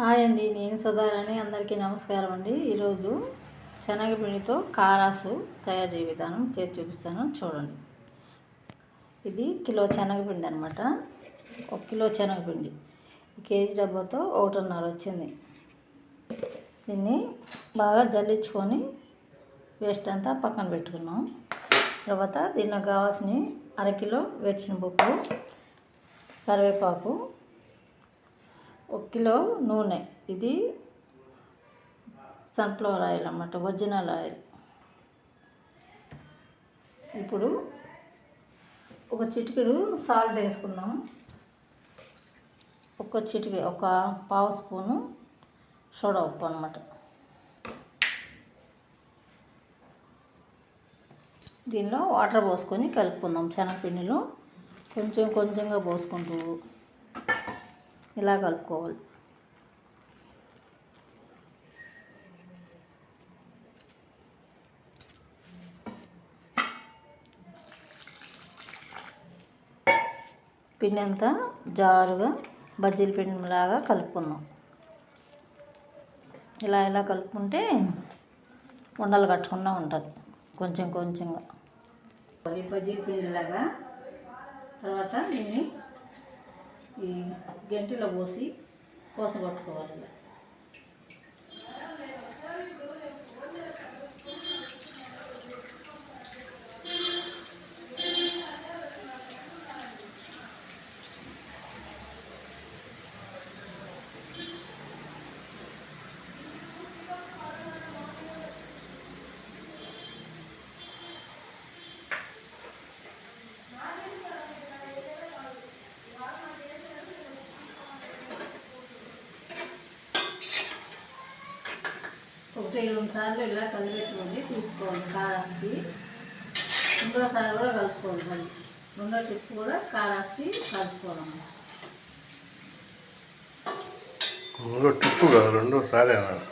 Hi అండి నేను సుధారాణి. అందరికీ నమస్కారం అండి. ఈరోజు శనగపిండితో కారాసు తయారు చేయ విధానం చేసి చూపిస్తాను. చూడండి. ఇది కిలో శనగపిండి అనమాట ఒక కిలో శనగపిండి. కేజీ డబ్బాతో ఒకటిన్నర వచ్చింది. దీన్ని బాగా జల్లించుకొని వేస్ట్ అంతా పక్కన పెట్టుకున్నాం. తర్వాత దీనికి కావాల్సిన అరకిలో వెచ్చిన పప్పు కరివేపాకు ఒక కిలో నూనె. ఇది సన్ఫ్లవర్ ఆయిల్ అన్నమాట ఒరిజినల్ ఆయిల్. ఇప్పుడు ఒక చిటికెడు సాల్ట్ వేసుకుందాం. ఒక చిటికె ఒక పావు స్పూను సోడా ఉప్పు అనమాట దీనిలో వాటర్ పోసుకొని కలుపుకుందాం శనగపిండిలో. కొంచెం కొంచెంగా పోసుకుంటూ ఇలా కలుపుకోవాలి? పిండి అంతా జారుగా బజ్జీల పిండిలాగా కలుపుకుందాం. ఇలా ఇలా కలుపుకుంటే ఉండలు కట్టకుండా ఉంటుంది కొంచెం కొంచెంగా. బజ్జీల పిండిలాగా తర్వాత దీన్ని ఈ గంటిలో పోసి పోసగొట్టుకోవాలి ఇలా. ఒకటి రెండు సార్లు ఇలా కలిపెట్టుకోండి తీసుకోవాలి కారానికి. రెండోసారి కూడా కలుసుకోవాలి మళ్ళీ. రెండో ట్రిప్ కూడా కారానికి కలుసుకోవాలి. రెండో టిప్పు కాదు రెండోసారి అన్నాడు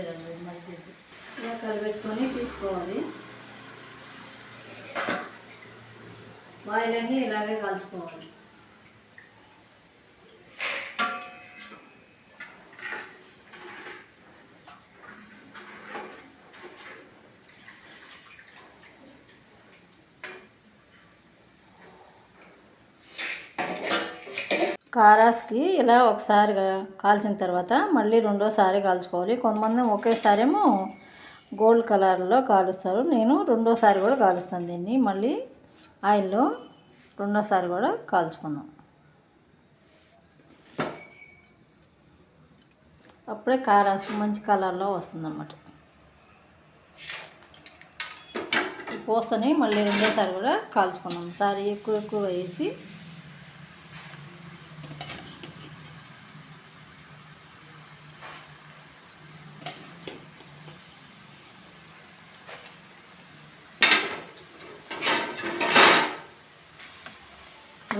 తీసేరండి మళ్ళీ ఇలా కలిపెట్టుకొని తీసుకోవాలి. ఆయిల్ అన్నీ ఇలాగే కలుసుకోవాలి కారాస్కి ఇలా ఒకసారి కాల్చిన తర్వాత మళ్ళీ రెండోసారి కాల్చుకోవాలి. కొంతమంది ఒకేసారేమో గోల్డ్ కలర్లో కాలుస్తారు. నేను రెండోసారి కూడా కాలుస్తాను దీన్ని. మళ్ళీ ఆయిల్లో రెండోసారి కూడా కాల్చుకున్నాం అప్పుడే కారాస్ మంచి కలర్లో వస్తుందన్నమాట. పోసని మళ్ళీ రెండోసారి కూడా కాల్చుకున్నాం సారి ఎక్కువ ఎక్కువ వేసి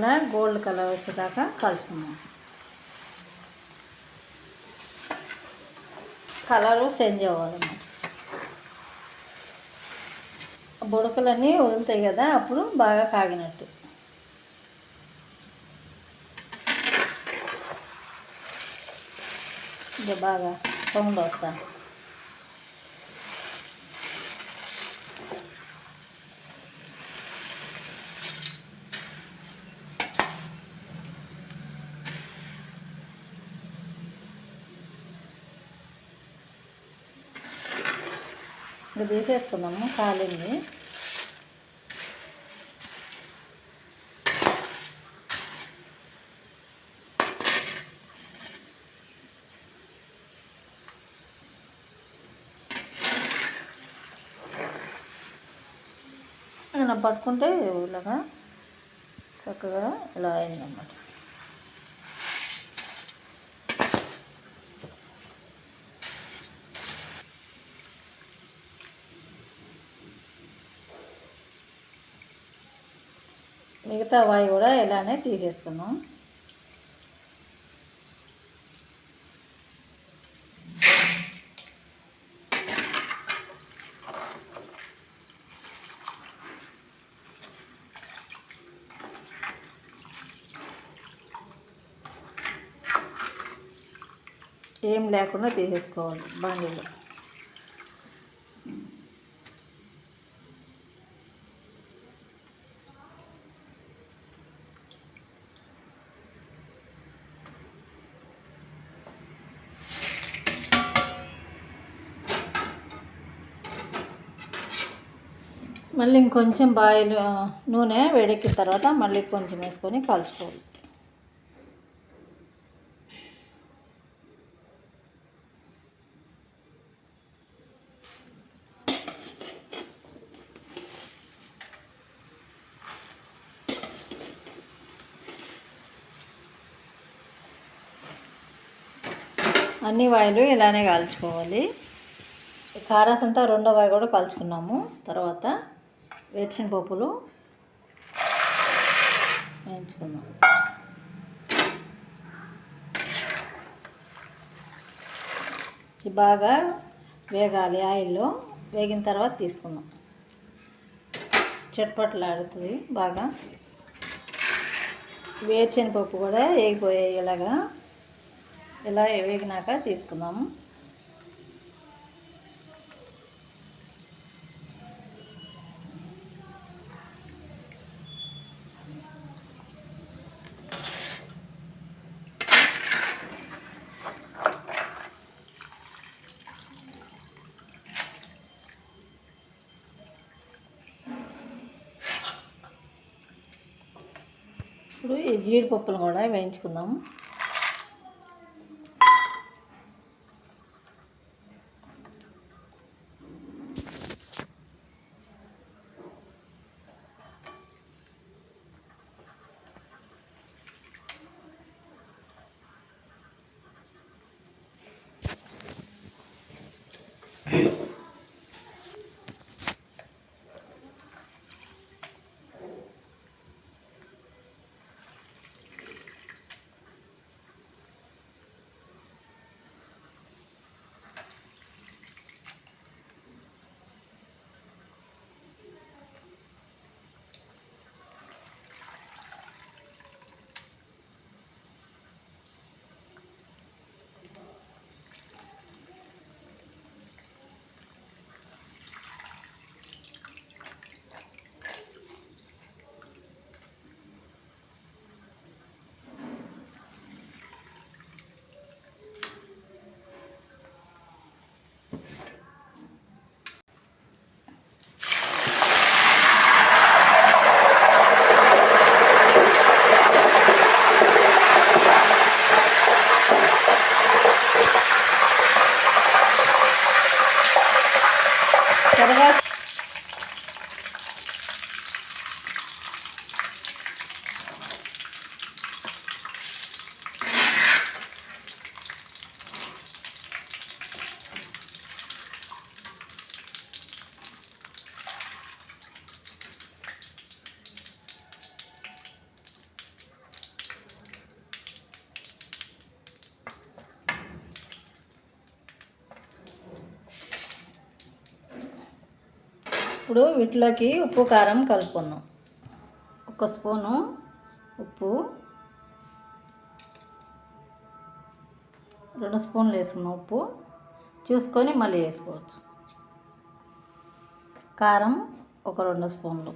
ఇలా గోల్డ్ కలర్ వచ్చేదాకా కాల్చుకుందాం. కలరు చేంజ్ అవ్వాలన్నమాట. బుడకలన్నీ వదులుతాయి కదా అప్పుడు బాగా కాగినట్టు. ఇంకా బాగా సౌండ్ వస్తాను ఇప్పుడు తీసేసుకుందాము కాలింది. ఇలా పట్టుకుంటే ఇలాగా చక్కగా ఇలా అయిందన్నమాట. మిగతా వాయి కూడా ఇలానే తీసేసుకుందాం ఏం లేకుండా తీసేసుకోవాలి బండిలో మళ్ళీ ఇంకొంచెం బాయిల్ నూనె వేడెక్కిన తర్వాత మళ్ళీ కొంచెం వేసుకొని కాల్చుకోవాలి అన్ని వాయిలు ఇలానే కాల్చుకోవాలి. కారాసంతా అంతా రెండో వాయి కూడా కాల్చుకున్నాము. తర్వాత వేరుచిన పప్పులు వేయించుకుందాం. ఇది బాగా వేగాలి ఆయిల్లో. వేగిన తర్వాత తీసుకుందాం. చట్పట్లాడుతుంది బాగా. వేరుశనగపప్పు పప్పు కూడా వేగిపోయాయి ఇలాగా ఇలా వేగినాక తీసుకుందాము ఇప్పుడు ఈ జీడిపప్పులు కూడా వేయించుకుందాము తర్వాత ఇప్పుడు వీటిలోకి ఉప్పు కారం కలుపుకుందాం. ఒక స్పూను ఉప్పు రెండు స్పూన్లు వేసుకుందాం ఉప్పు. చూసుకొని మళ్ళీ వేసుకోవచ్చు. కారం ఒక రెండు స్పూన్లు.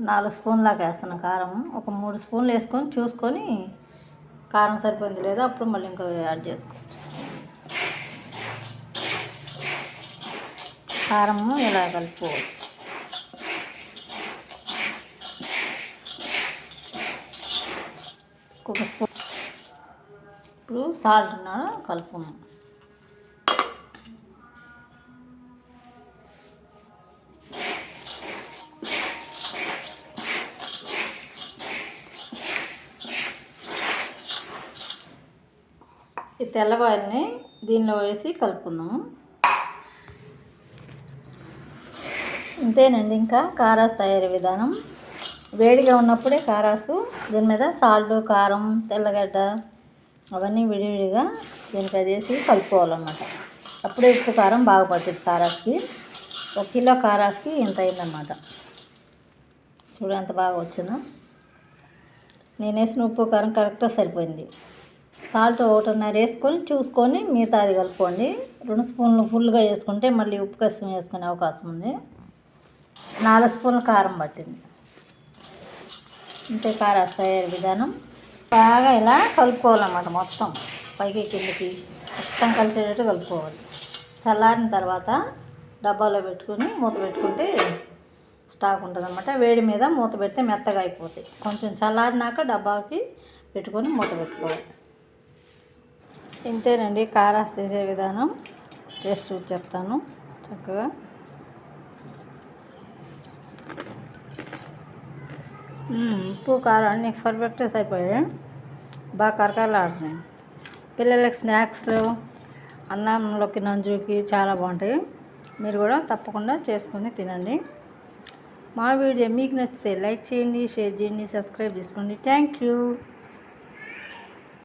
నాలుగు స్పూన్ల దాకా కారం. ఒక మూడు స్పూన్లు వేసుకొని చూసుకొని కారం సరిపోయింది లేదా అప్పుడు మళ్ళీ ఇంకా యాడ్ చేసుకోవచ్చు కారము ఇలా కలుపుకోవచ్చు ఇప్పుడు సాల్ట్ కలుపుకున్నాం తెల్లవాయల్ని దీనిలో వేసి కలుపుకుందాము. ఇంతేనండి ఇంకా కారాస్ తయారీ విధానం. వేడిగా ఉన్నప్పుడే కారాసు దీని మీద సాల్ట్ కారం తెల్లగడ్డ అవన్నీ విడివిడిగా దీనికి అదేసి కలుపుకోవాలన్నమాట. అప్పుడే ఉప్పు కారం బాగా పడుతుంది కారాస్కి. ఒక కిలో కారాస్కి ఇంత అయిందన్నమాట. చూడంత బాగా వచ్చిందో. నేను వేసిన ఉప్పు కారం కరెక్ట్గా సరిపోయింది. సాల్ట్ ఒకటిన్నర వేసుకొని చూసుకొని మిగతా అది కలుపుకోండి. రెండు స్పూన్లు ఫుల్గా వేసుకుంటే మళ్ళీ ఉప్పు కష్టం వేసుకునే అవకాశం ఉంది. నాలుగు స్పూన్లు కారం పట్టింది. ఇంతే కారం తయారు విధానం. బాగా ఇలా కలుపుకోవాలన్నమాట మొత్తం. పైకి కిందకి మొత్తం కలిసేటట్టు కలుపుకోవాలి. చల్లారిన తర్వాత డబ్బాలో పెట్టుకుని మూత పెట్టుకుంటే స్టాక్ ఉంటుంది అనమాట వేడి మీద మూత పెడితే మెత్తగా అయిపోతాయి. కొంచెం చల్లారినాక డబ్బాకి పెట్టుకొని మూత పెట్టుకోవాలి. ఇంతేనండి కారాస్ చేసే విధానం. టేస్ట్ చూసి చెప్తాను చక్కగా. ఉప్పు కారం అన్ని పర్ఫెక్ట్ సరిపోయాయి. బాగా కరకరలాడుతున్నాయి. పిల్లలకి స్నాక్స్లు అన్నంలోకి నంజుకి చాలా బాగుంటాయి. మీరు కూడా తప్పకుండా చేసుకొని తినండి. మా వీడియో మీకు నచ్చితే లైక్ చేయండి షేర్ చేయండి సబ్స్క్రైబ్ చేసుకోండి. Thank you